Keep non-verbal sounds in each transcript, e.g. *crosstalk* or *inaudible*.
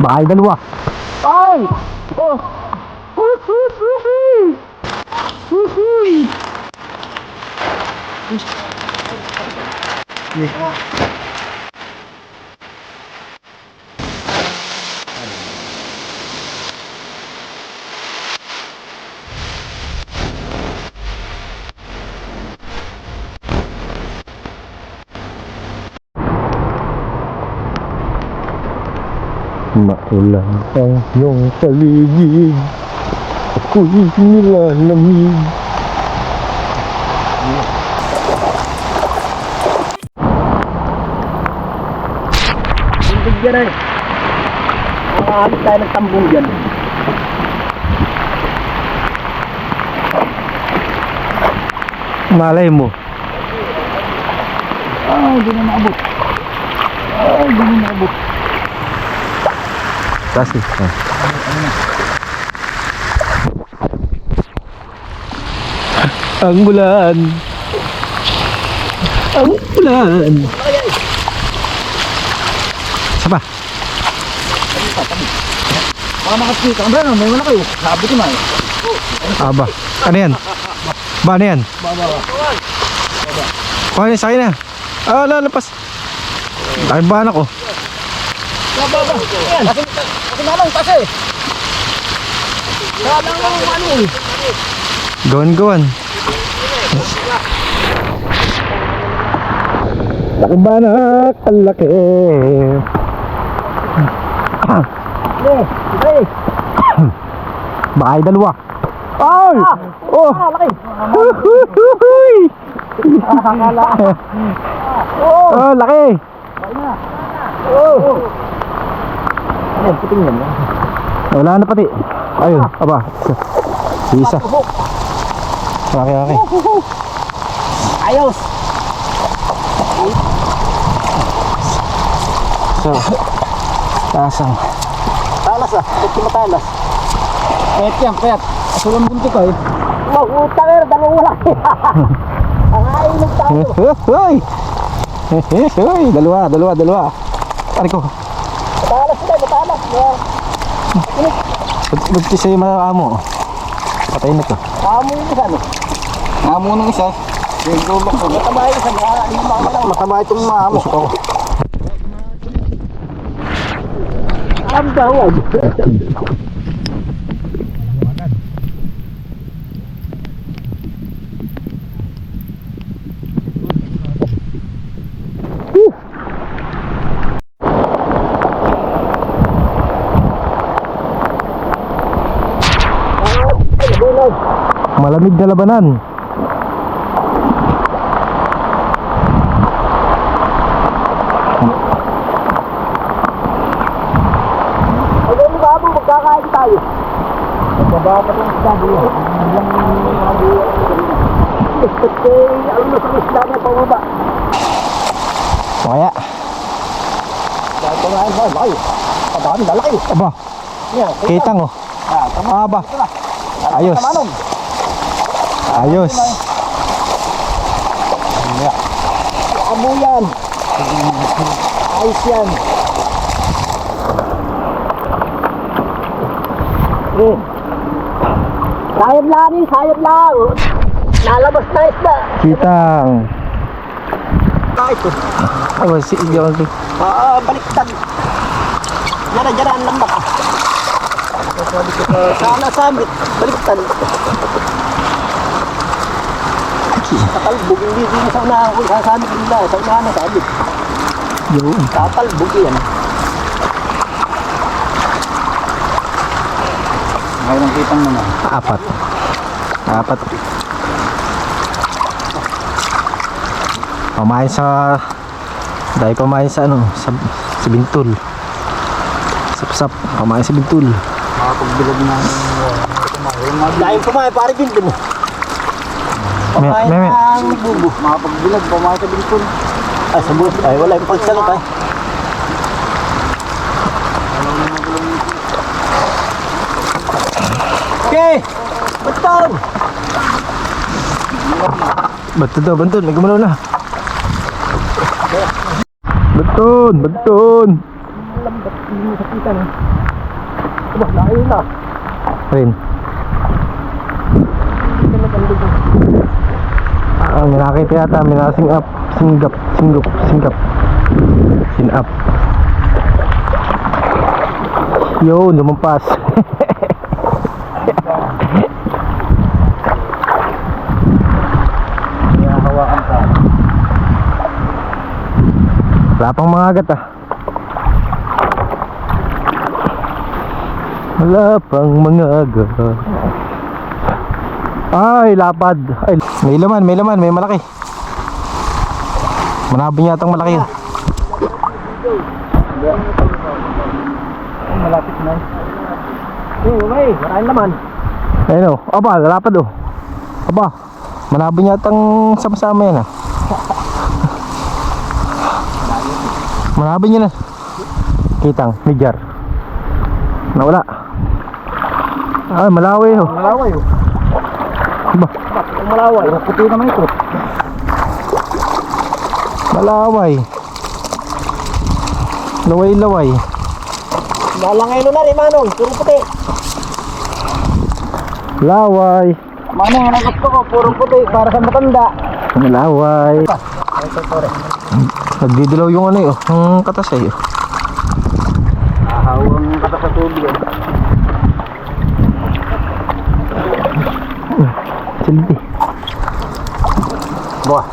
Baka ay dalawa. Ay! Oh! Huhuy! Huhuy! Maulan ang iyong paligid Ako'y nilalamig Hindi dyan eh. Makakalit tayo ng tambong dyan. Malay mo Ah, hindi na maabot. Ah, hindi na maabot. Kasi ah. Ang ulan Ang ulan Saba Baka makasika. Ang brano, may wala kayo. Sabi ko na eh. Aba Ano yan? Ba ano yan? Baba. Kuha niya sa akin na Ah lalapas Laking ba anak ko Baba, baba. Ayan. Kasi, kasi nalang kasi. Kaya lang lang ano eh. Gawan gawan Laki ba laki pre. Baka ay dalawa Ay! Oh! Ah, laki. Huhuhuy! Akala. Oo. *laughs* Oh, laki! Oo. Ano, puting yan. Wala na pati. Ayun, aba. Isa. Laki, laki. Ayos. So, tasang. Talas ah. Ba't matalas? Pet yan, pet. Asulang bunti ko eh. Mag-utang eh, dalawang laki. *laughs* Ang ainog tayo. Hoy! Hoy! Dalawa, dalawa, dalawa. Ari ko. Matalas sila, matalas. Yeah. Ba't sa'yo maamo? Patay na to. Amo yung isa, no? Maamo nung isa. Yung gulok ko. Mataba yung isa, mga yung mga lang. Matama itong maamo. Usok ako. Ang dawag. Malamig na labanan. Ay, yung babo, magkakain tayo. Magbaba pa ng doon. Kasi, ano na sa isda na pababa. Kaya. Dahil ko, laki. Padami, lalaki. Aba, Yan, kitang oh. Ah, tama. Aba, ayos. Tamanong. Ayos. Amo yan. Ayos yan. Hmm. Sayad lang eh, sayad lang. Lalabas na isda. Kitang. Kahit ko. Oh, si Iyon. Ah, baliktad. Yan na, ang lambat. Sana sabit, baliktad. Tatalbog, hindi din sa unahan ko, sasabit nila, sa unahan na sabit. Yun. Tatalbog yan. Ngayon ang kitang naman. Apat. Apat. Pamain sa dahil pamain sa ano sa, sa bintul sapsap pamain sa bintul Makapagbilog na Dahil kumain, pare din mo. Pamain may- may- ang bubo. Makapagbilog, pamain sa bilkon. Ay, sa buto. Ay, wala yung pagsalok ay. Okay! Betul! Betul daw, bantun, may gumalaw na. Beton, beton. Lambat hindi mo sakitan. Aba, layo na. Rin. Hindi na talaga. Ah, may nakita yata, may nakasing up. Singgap, singgup, singgap. Sin up. Yo, lumampas. Hawakan *laughs* ka. Wala pang mga agat ah. Wala pang mga agat. Ay, lapad. Ay, may laman, may laman, may malaki. Manabon yatang malaki yun. Ay, malapit na. Eh, umay, maraming laman. Ayun o. Aba, lapad o. Aba, manabon yatang sama-sama yan ah. manabon yun ah. Kitang, midyar. Nawala. Ay, malaway oh. Malaway oh. Ang malaway? Puti naman ito. malaway. Laway-laway. Lalangay na rin, Manong. Puro puti. Laway. Manong, ang nagot ko, puro puti. Para sa matanda. Malaway. Ay, ito, pare. Nagdidilaw yung ano eh, oh, yung katas eh. oh. Ahawang kata sa tubig eh. Silbi. Buah.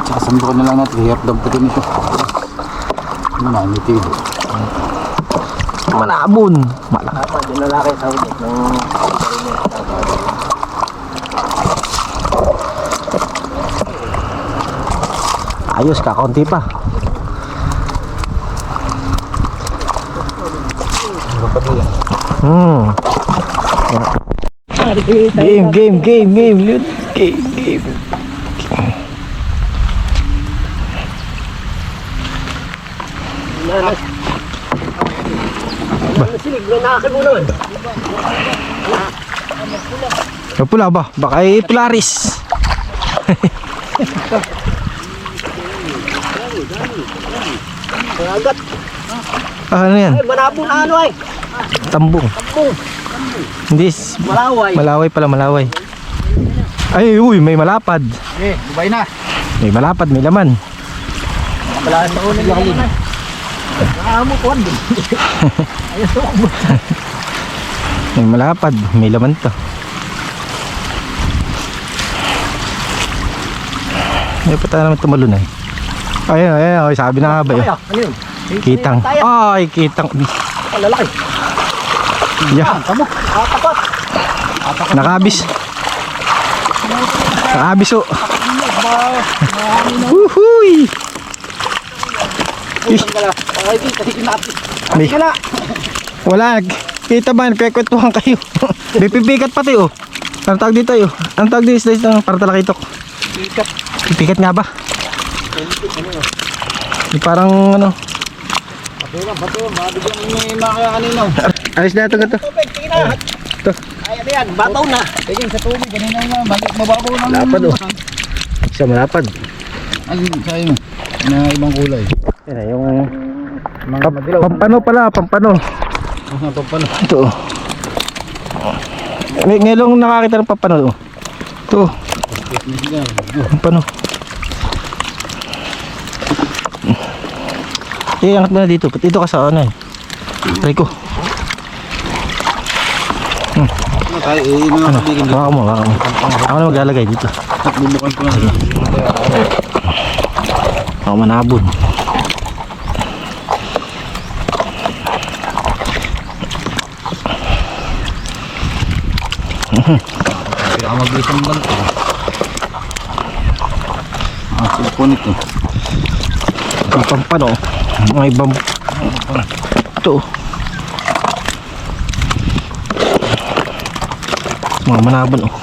Tsaka sando na lang natin. Hiyap daw puti nito. Ano na, nitid. Manabon. Malaki. Apa, din lalaki sa ulit. Nung Ayos, kakaunti pa. Hmm. Game, game, game, game, lut. Game, game. Silig, may nakakibulon. Yung pula ba? Baka ay Polaris. Agat. Ah, ano yan? Ay, manabo na ano ay. Tambong. Tambong. Hindi. Malaway. Malaway pala, malaway. Ay, uy, may malapad. Eh, bubay na. May malapad, may laman. Wala sa ulo niya naman. Nakamo ko. Ayos to. May malapad, may laman to. May pa tayo naman tumalun eh. Ayun, ayun, ayun, sabi na nga ba yun? Ano? Kitang. Ay, kitang. Ang lalaki. Yeah, Tamo. Atapat. nakabis. Nakabis sige natin. May-. Wala, kita ba? Pekwentuhan kayo. May pipikat pati oh. Ano tawag dito yun? Ano tawag dito? Isda para talakitok. Ikat. Pipikat nga ba? Parang ano. Lang, pati lang. Mabigyan may mga kanino. Alis na ito gato. Tubig, tingin na. Ito. Ay, yan? Bataw na. Tingin sa tubig. Ganina na. Balik mababaw ng... Lapad, oh. Isa malapad. Ay, sa iyo. Na ibang kulay. Yan yung Mga pam- madilaw. pampano pala, pampano. Ang pampano. Ito. Ngay- Ngayon lang nakakita ng pampano. oh. Ito, pampano. Eh, angat mo na dito. Dito ka sa ano eh? Try ko. Ano tayo? Eh, Ano? kaibigan Baka mo, baka mo. Ako na maglalagay dito. At bubukan ko lang. Ako manabon. Kaya mag-isang ganito. Ah, cellphone ito. Ang pampano. Mga ibang... Ito. Mga manabon oh.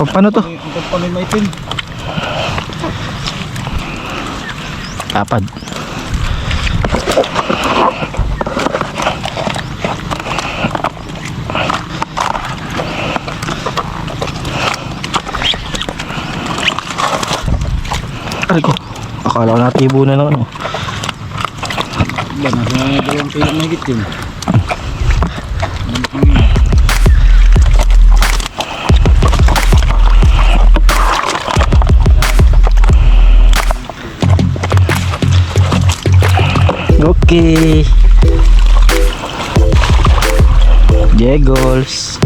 Pampano to? Pampano yung maitim. Tapad. Aray ko. Kala ko natibo na ng ano. Ba, nasa dalawang kilo na higit yun. Okay. Jegols.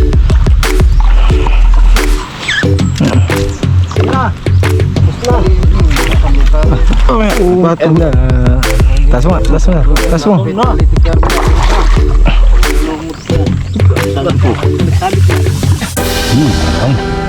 Oh, may bato. Tas mo, tas mo, tas mo. Hmm, ay.